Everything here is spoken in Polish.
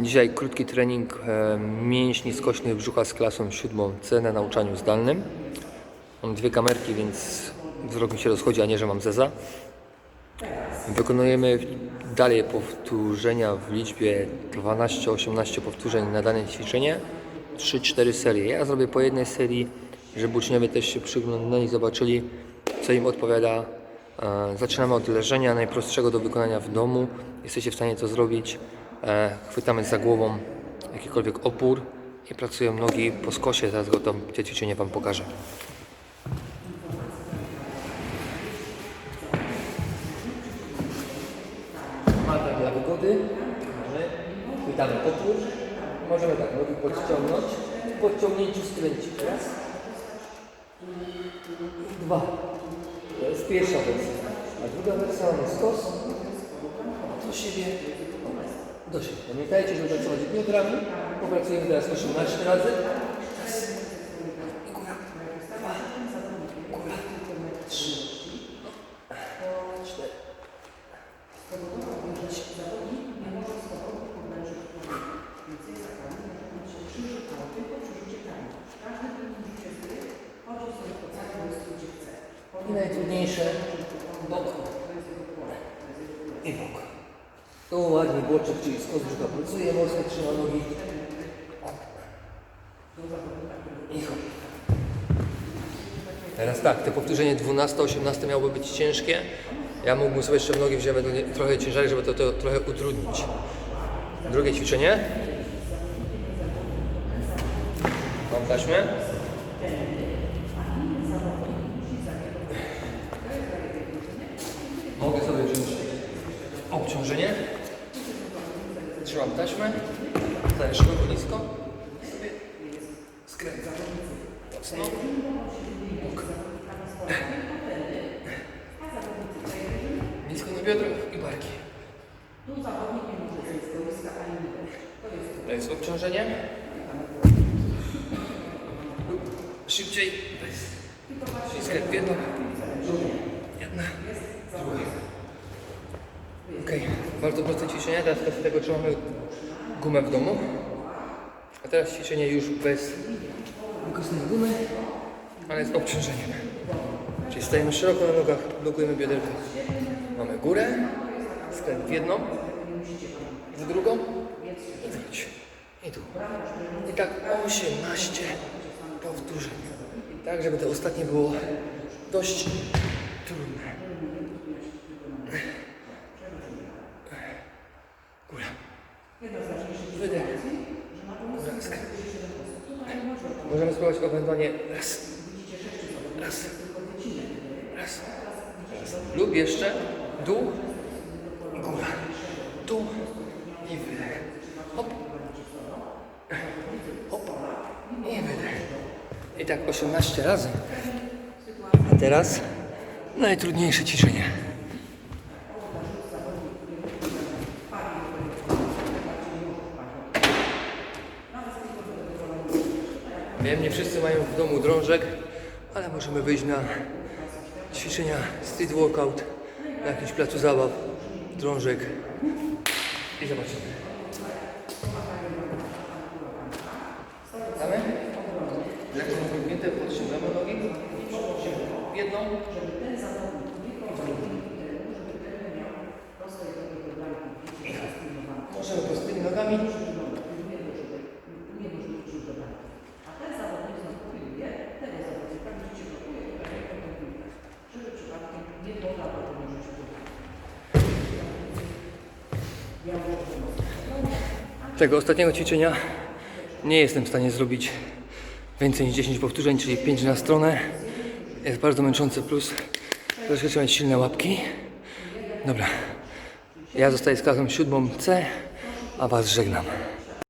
Dzisiaj krótki trening e, mięśni skośnych brzucha z klasą siódmą C na nauczaniu zdalnym. Mam dwie kamerki, więc wzrok mi się rozchodzi, a nie, że mam zeza. Wykonujemy dalej powtórzenia w liczbie 12-18 powtórzeń na dane ćwiczenie. 3-4 serie. Ja zrobię po jednej serii, żeby uczniowie też się przyglądali, zobaczyli, co im odpowiada. E, Zaczynamy od leżenia, najprostszego do wykonania w domu. Jesteście w stanie to zrobić. E, Chwytamy za głową jakikolwiek opór i pracują nogi po skosie. Zaraz go to, ćwiczenie Wam pokażę. Matek dla wygody. Możemy. Chwytamy opór. Możemy tak nogi podciągnąć. W podciągnięciu skręcić. Raz. Dwa. To jest pierwsza wersja. A druga wersja mamy skos. Do siebie. Do siebie. Pamiętajcie, żeby pracować biodrami. Popracujemy teraz 18 razy. Góra. Dwa. Góra. Trzy. I najtrudniejsze bok i bok. Tu ładnie boczek, czyli brzucha pracuje, mocno trzyma nogi. I hop. Teraz tak, te powtórzenie 12-18 miałoby być ciężkie. Ja mógłbym sobie jeszcze w nogi wziąć trochę ciężary, żeby to, to trochę utrudnić. Drugie ćwiczenie. Mam taśmę. Mogę sobie wziąć obciążenie. Trzymam taśmę. Daję szeroko nisko. Skręcam. Mocno. Bok. Nisko na biodra i barki. To jest obciążenie. Szybciej. Czyli skręt w jedną. Jedna. Druga. Okej, bardzo proste ćwiczenie. Teraz z tego trzymamy gumę w domu. A teraz ćwiczenie już bez wykorzystania gumy, ale z obciążeniem. Czyli stajemy szeroko na nogach, blokujemy bioderka. Mamy górę, skręt w jedną, w drugą i wróć. I tu. I tak 18 powtórzeń. Tak, żeby to ostatnie było dość trudne. Góra, skręt. Możemy spróbować opętanie raz. Raz. Raz. Raz. Lub jeszcze dół, góra, dół i wydech. Hop. Hop. I wydech. I tak 18 razy. A teraz najtrudniejsze ćwiczenie. Wiem, nie wszyscy mają w domu drążek, ale możemy wyjść na ćwiczenia street workout na jakimś placu zabaw, drążek i zobaczymy. Damy? Lekko napięte, podciągamy nogi. Jedną. Możemy prostymi nogami. Tego ostatniego ćwiczenia nie jestem w stanie zrobić więcej niż 10 powtórzeń, czyli 5 na stronę. Jest bardzo męczący plus troszkę trzeba mieć silne łapki. Dobra. Ja zostaję z klasą siódmą C, a Was żegnam.